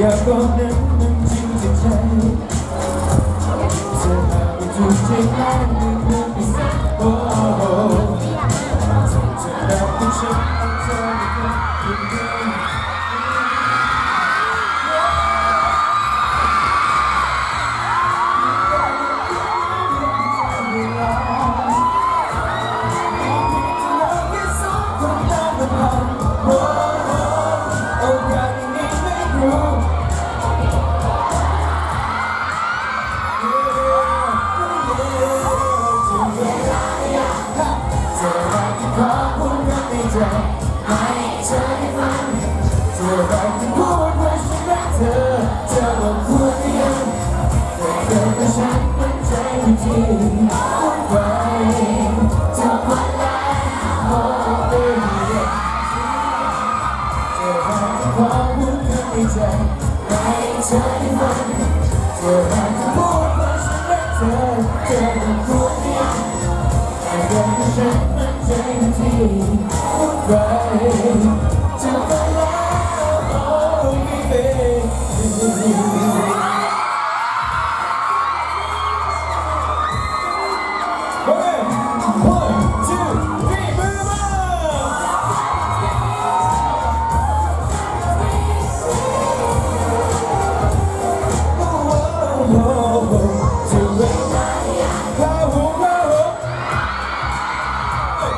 อยากบอกนั้นมันจริงใจเธอหากถูกใจแค่หนึ่ง นั้นให้ใจให้ใจมันเธออาจจะพูดว่าฉันรักเธอเธอเป็นคนเดียวแต่ยังไม่ฉันมั่นใจที่พูดไปจะไปแล้ว oh baby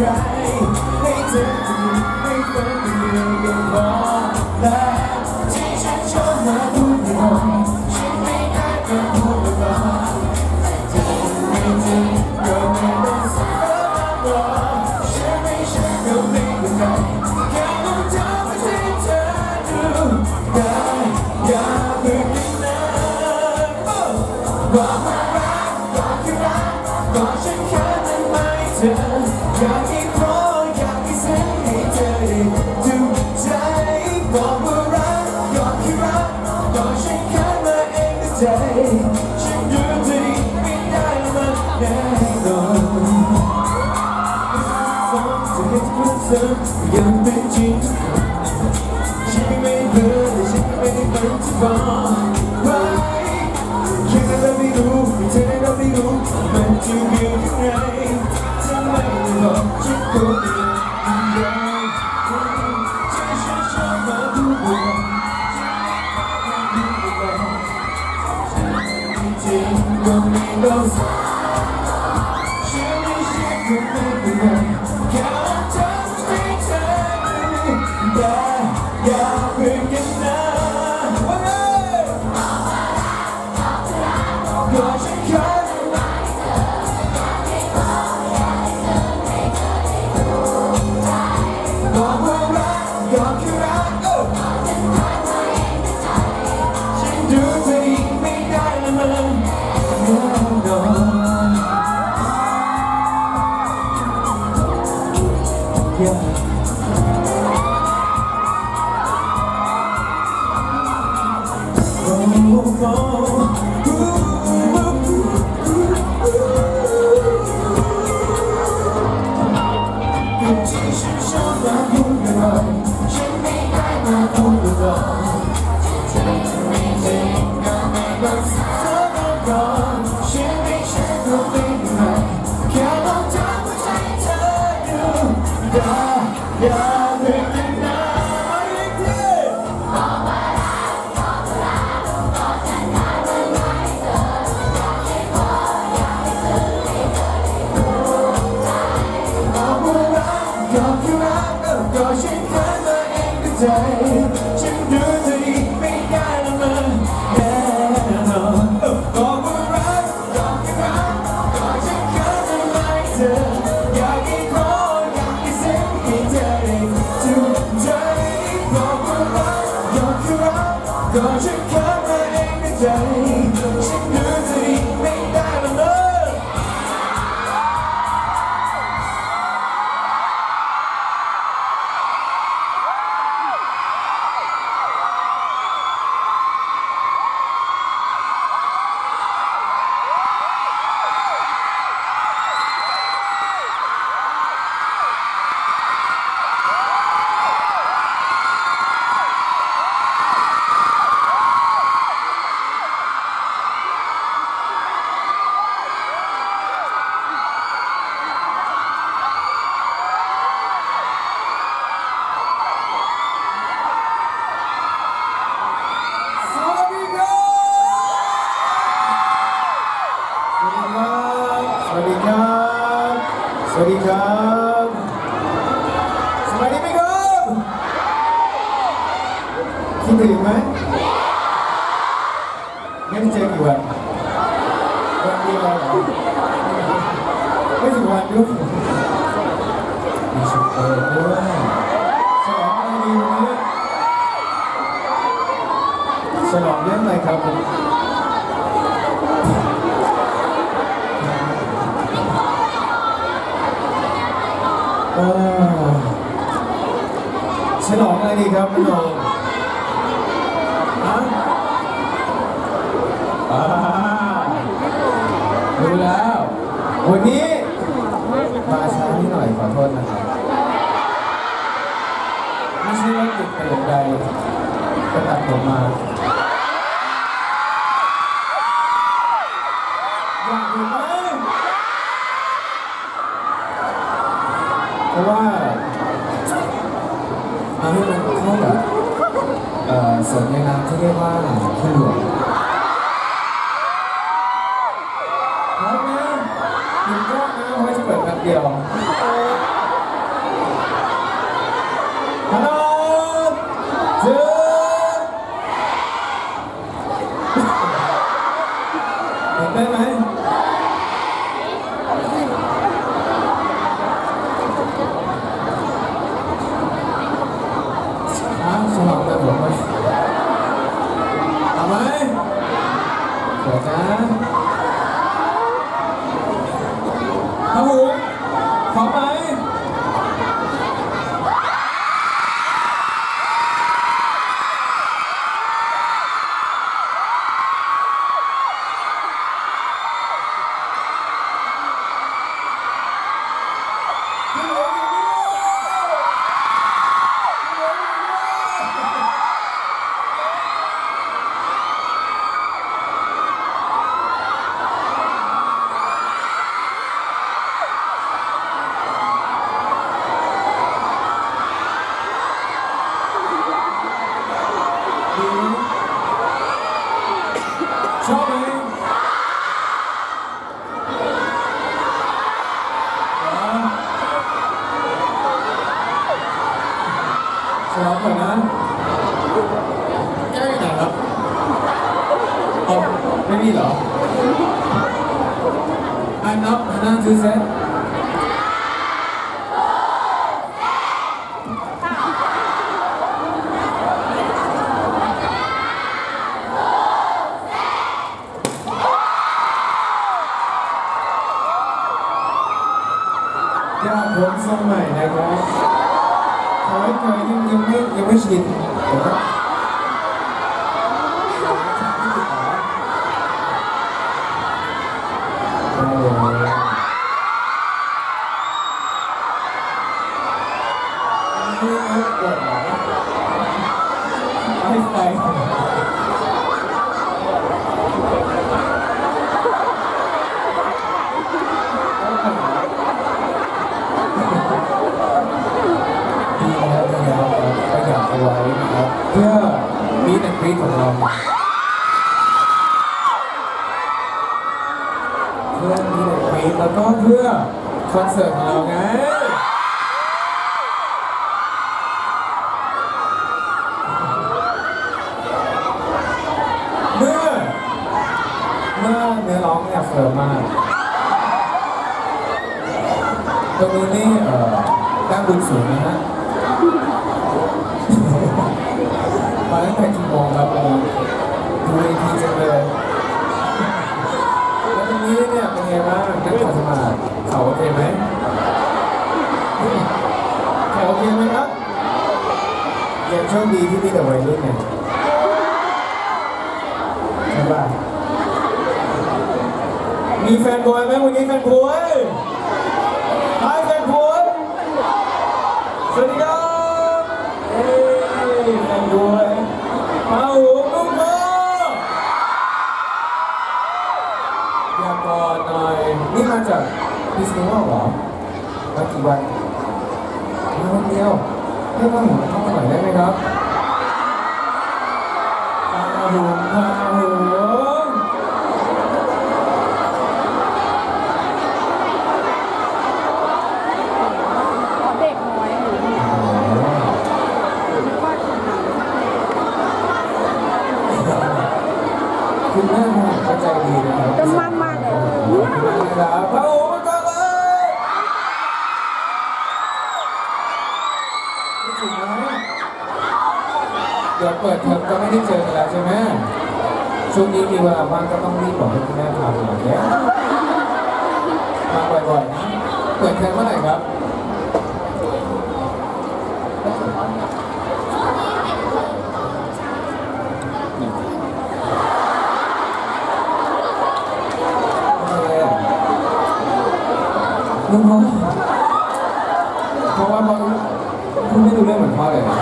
사 ยังเป็นจริงฉันไม่เบื่อแฉันไม่ได้ฝันจะบอกไว้แค่เราไม่รู้เธอเราไม่รู้มันจะอยู่ยังไงทำไไม่บอกฉันคน windows. Chimney Yeah, we bring. ยุคมีชุดเปิดด้วยฉลองอะไรดีวันนี้ฉลองเยอะไหมครับผมฉลองอะไรดีครับน้อง ผมมา อยากเห็นไหมเพราะว่าเอาให้มันเข้ากับเอ่อสในนามที่เรียกว่าคุณหลวง ใหม่นะครับขอให้เธอยังยังไม่ยังไม่ชินนะครับเลยอันนี้เอากดเหรอไม่ใส่ดีแล้วดีแล้วครับประหยัดเอาไว้นะครับ เพื่อ มีแต่คลิปของเราเพื่อมีแต่คลิปแล้วก็เพื่อคอนเสิร์ตของเราไงเมื่อเมื่อเนื้อร้องเนี่ยเฟิร์มมากตรงนู้นนี่เอ่อด้านบนสูงนะฮะ นักขัดสมาธิเขาโอเคไหมเขาโอเคไหมครับยังโชคดีที่มีแต่วัยรุ่นไงใช่ป่ะมีแฟนบอยไหมวันนี้แฟนบอย ช่วงนี้มีเวลาว่างก็ต้องรีบบอกให้คุณแม่พาไปหน่อยเนี่ยมาบ่อยๆนะเปิดเทอมเมื่อไหร่ครับอะไรอะลุงพ่อเพราะว่าพ่อคุณไม่ดูเรื่องเหมือนพ่อเลยนะ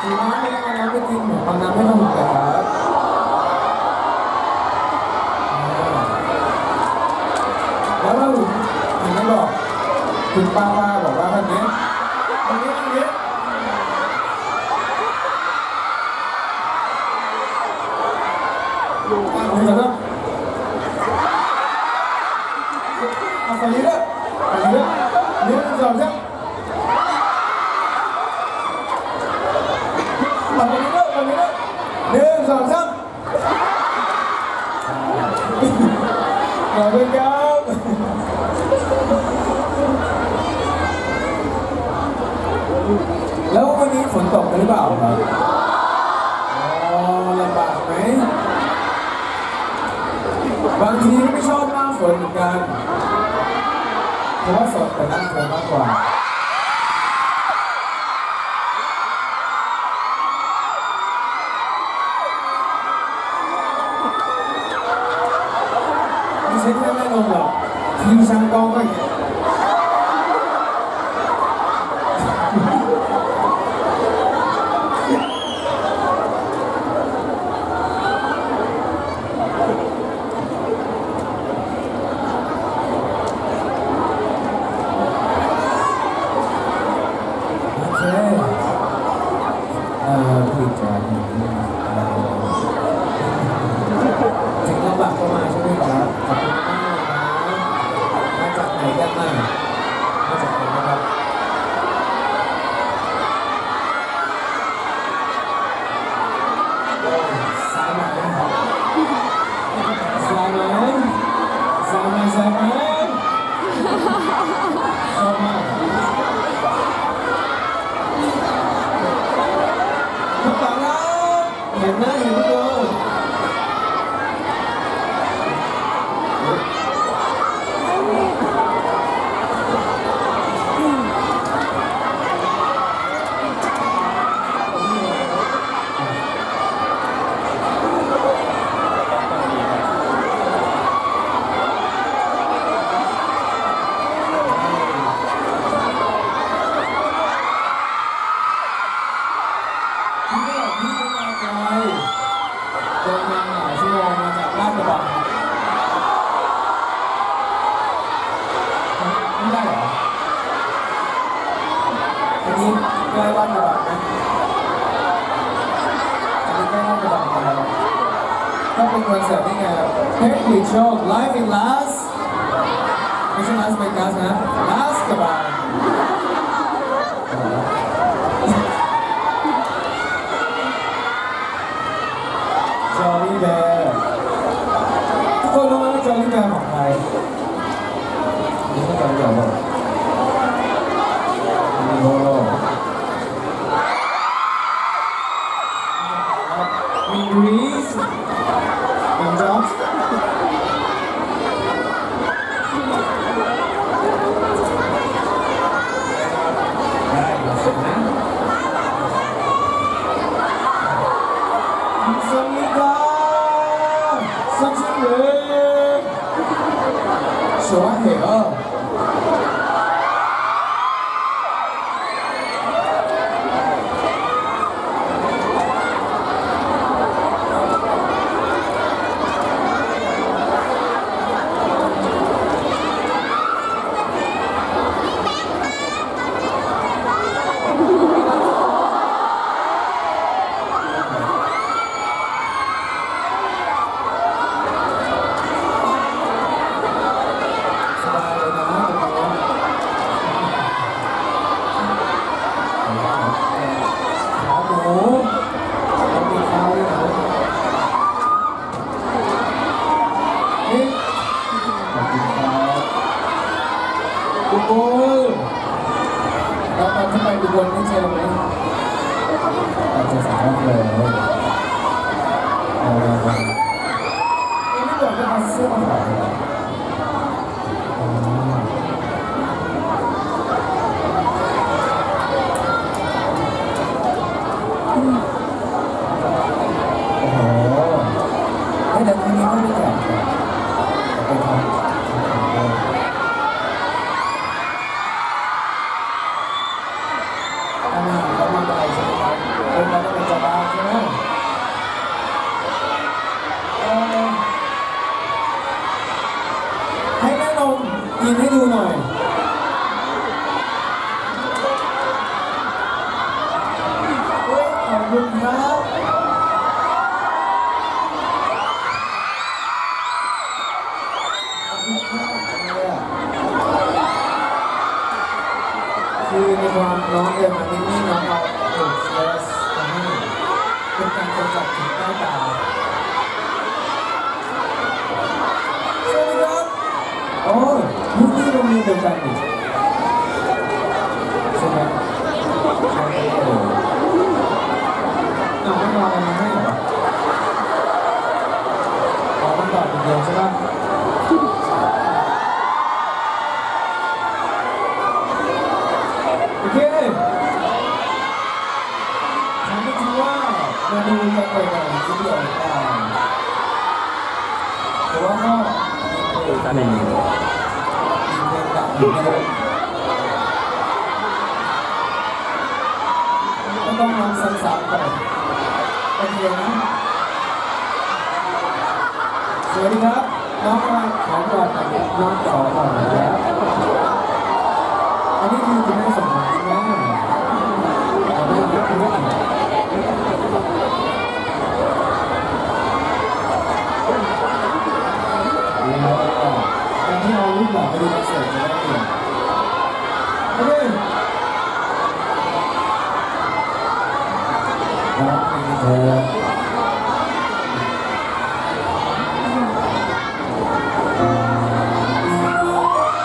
กินน้ำไม่ได้เอาน้ำไปกินเอาน้ำให้น้องหน่อยครับอ่าแล้วเราเห็นไหมบอกคุณป้าว่าบอกว่าท่านนี้ท่านนี้ท่านนี้ อ่าคุณจะต้องเอาฝั่งนี้ด้วยฝั่งนี้ด้วยหนึ่งสองสามฝั่งนี้ด้วยฝั่งนี้ด้วยหนึ่งสองสามขอบคุณครับแล้ววันนี้ฝนตกหรือเปล่าครับอ๋อลำบากไหม บางทีไม่ชอบหน้าฝนเหมือนกัน เพราะว่าสดแต่หน้าฝนมากกว่าไม่ใช่แค่แม่นมหรอกทีมช่างกล้อง 좋아해요. สามก่อนไปเดียวนะสวัสดีครับ น้องมาขอก่อนแต่น้องต่อก่อนแล้วอันนี้คือคุณแม่สมหมายนะแต่ไม่รับคุณแม่แล้วอันนี้เราลูกหลันไปดู Oh.